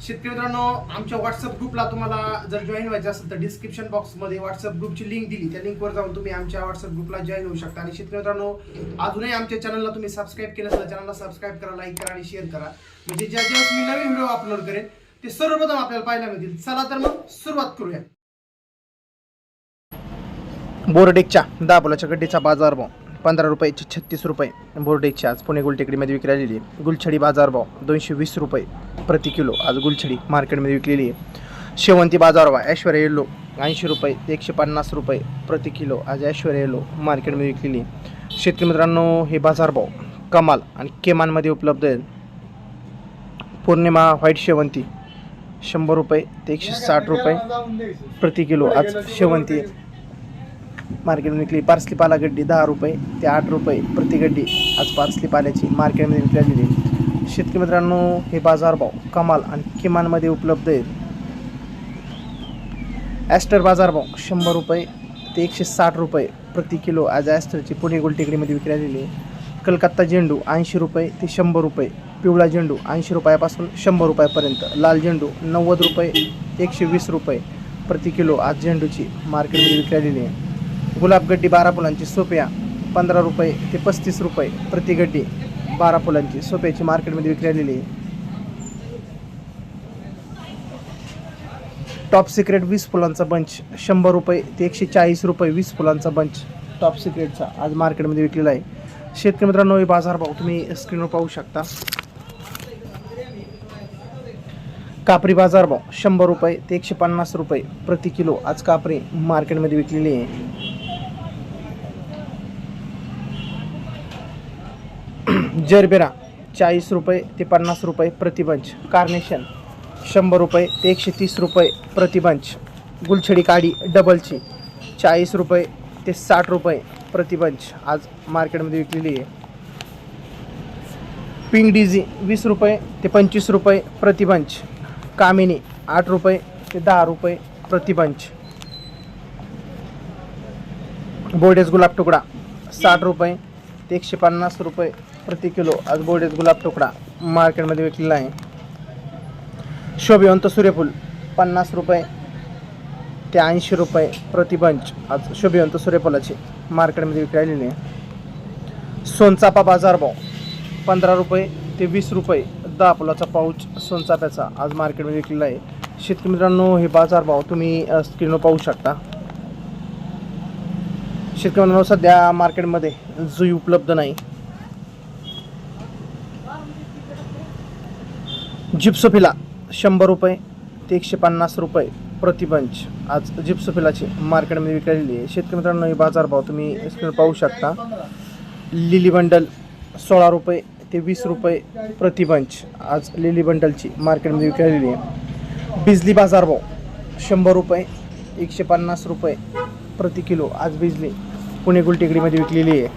शेतकरी मित्रांनो आमच्या व्हॉट्सअप ग्रुपला तुम्हाला जर जॉईन व्हायचं असेल तर डिस्क्रिप्शन बॉक्समध्ये व्हॉट्सअप ग्रुपची लिंक दिली. त्या लिंकवर जाऊन तुम्ही आमच्या व्हॉट्सअप ग्रुपला जॉईन होऊ शकता. आणि शेतकरी मित्रांनो अजूनही आमच्या चॅनलला तुम्ही सबस्क्राईब केलं तर चॅनलला सबस्क्राईब करा लाईक करा आणि शेअर करा. म्हणजे ज्या ज्या मी नवीन व्हिडिओ अपलोड करेन ते सर्वप्रथम आपल्याला पाहायला मिळतील. चला तर मग सुरुवात करूया. बोर्डेकच्या दाबोलाच्या गड्डीचा बाजार भाव पंधरा रुपये छत्तीस रुपये. बोर्डेची आज पुणे गुलटेकडीमध्ये विकली आलेली आहे. गुलछडी बाजारभाव दोनशे वीस रुपये प्रति किलो. आज गुलछडी मार्केटमध्ये विकलेली आहे. शेवंती बाजारभाव ऐश्वर्या येलो ऐंशी रुपये एकशे पन्नास रुपये प्रति किलो. आज ऐश्वर्या येलो मार्केटमध्ये विकलेली आहे. शेतकरी मित्रांनो हे बाजारभाव कमाल आणि केमानमध्ये उपलब्ध आहेत. पौर्णिमा व्हाईट शेवंती शंभर रुपये ते एकशे साठ रुपये प्रति किलो. आज शेवंती मार्केटमध्ये विकली पार्सली पालागड्डी दहा रुपये ते आठ रुपये प्रति गड्डी आज पार्सली पाल्याची मार्केटमध्ये विकल्या गेली शेतकरी मित्रांनो हे बाजारभाव कमाल आणि किमानमध्ये उपलब्ध आहेत. ॲस्टर बाजारभाव शंभर रुपये ते एकशे साठ रुपये प्रति किलो आज ॲस्टरची पुणे गोलटेकडीमध्ये विक्री गेली आहे. कलकत्ता झेंडू ऐंशी रुपये ते शंभर रुपये पिवळा झेंडू ऐंशी रुपयापासून शंभर रुपयापर्यंत लाल झेंडू नव्वद रुपये एकशे वीस रुपये प्रति किलो आज झेंडूची मार्केटमध्ये विक्री गेली आहे. गुलाबगड्डी बारा फुलांची सोप्या पंधरा रुपये ते पस्तीस रुपये प्रति गड्डी बारा फुलांची सोप्याची मार्केटमध्ये विक्री आलेली आहे. टॉप सिक्रेट वीस फुलांचा बंच शंभर रुपये ते एकशे चाळीस रुपये वीस फुलांचा बंच टॉप सिक्रेटचा आज मार्केटमध्ये विकलेला आहे. शेतकरी मित्रांनो हे बाजारभाव तुम्ही स्क्रीनवर पाहू शकता. कापरी बाजारभाव शंभर रुपये ते एकशे पन्नास रुपये प्रति किलो आज कापरी मार्केटमध्ये विकलेली आहे. जरबेरा चाळीस रुपये ते पन्नास रुपये प्रतिबंच. कार्नेशन शंभर रुपये ते एकशे तीस रुपये प्रतिबंच. गुलछडी काडी डबलची चाळीस रुपये ते साठ रुपये प्रतिबंच. आज मार्केटमध्ये विकलेली आहे. पिंक डिझी वीस रुपये ते पंचवीस रुपये प्रतिबंच. कामिनी आठ रुपये ते दहा रुपये प्रतिबंच. बोर्डेस गुलाब तुकडा साठ रुपये ते एकशे पन्नास रुपये प्रति किलो आज बोर्डेस गुलाब तुकडा मार्केटमध्ये विकलेला आहे. शोभिवंत सूर्यफूल पन्नास रुपये ते ऐंशी रुपये प्रतिबंच आज शोभिवंत सूर्यफुलाची मार्केटमध्ये विक्री आहे. सोनचापा बाजारभाव पंधरा रुपये ते वीस रुपये दहा फुलाचा पाऊच सोनचाप्याचा आज मार्केटमध्ये विकलेला आहे. शेतकरी मित्रांनो हे बाजारभाव तुम्ही स्क्रीनवर पाहू शकता. शेतकरी मित्रांनो सध्या मार्केटमध्ये जुई उपलब्ध नाही. जिप्सोफिला शंभर रुपये ते एकशे पन्नास रुपये प्रतिबंच. आज जिप्सोफिलाची मार्केटमध्ये विकलेली आहे. शेतकरी मित्रांनो हे बाजारभाव तुम्ही स्क्रीन पाहू शकता. लिली बंडल सोळा रुपये ते वीस रुपये प्रतिबंच. आज लिली बंडलची मार्केटमध्ये विकलेली आहे. बिजली बाजारभाव शंभर रुपये एकशे पन्नास रुपये प्रति किलो. आज बिजली पुणे गुलटेकडीमध्ये विकलेली आहे.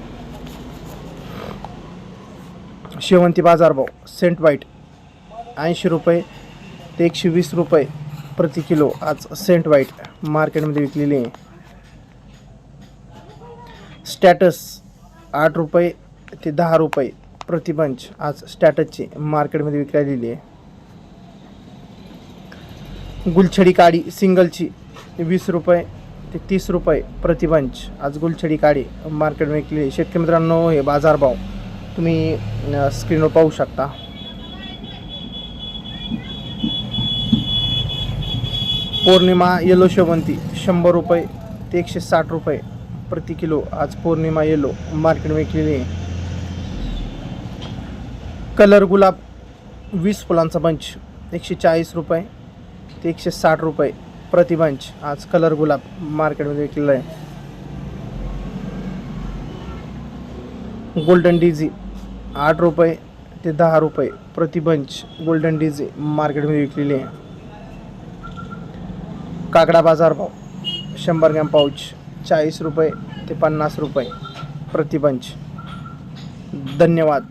शेवंती बाजारभाव सेंट वाईट ऐंशी रुपये ते एकशे वीस रुपये प्रति किलो आज सेंट व्हाईट मार्केटमध्ये विकलेली आहे. स्टॅटस आठ रुपये ते दहा रुपये प्रतिबंच आज स्टॅटसची मार्केटमध्ये विकलेली आहे. गुलछडी काडी सिंगलची वीस रुपये ते तीस रुपये प्रतिबंच आज गुलछडी काडी मार्केटमध्ये विकलेली आहे. शेतकरी मित्रांनो हे बाजारभाव तुम्ही स्क्रीनवर पाहू शकता. पौर्णिमा येलो शेवंती शंभर रुपये ते एकशे साठ रुपये प्रति किलो. आज पौर्णिमा येलो मार्केट विकलेली आहे. कलर गुलाब वीस फुलांचा बंच एकशे चाळीस रुपये ते एकशे साठ रुपये प्रति बंच. आज कलर गुलाब मार्केटमध्ये विकलेला आहे. गोल्डन डिझी आठ रुपये ते दहा रुपये प्रति बंच गोल्डन डिझी मार्केटमध्ये विकलेली आहे. काकडा बाजार भाव शंभर ग्रॅम पाऊच चाळीस रुपये ते पन्नास रुपये प्रतिपंच धन्यवाद.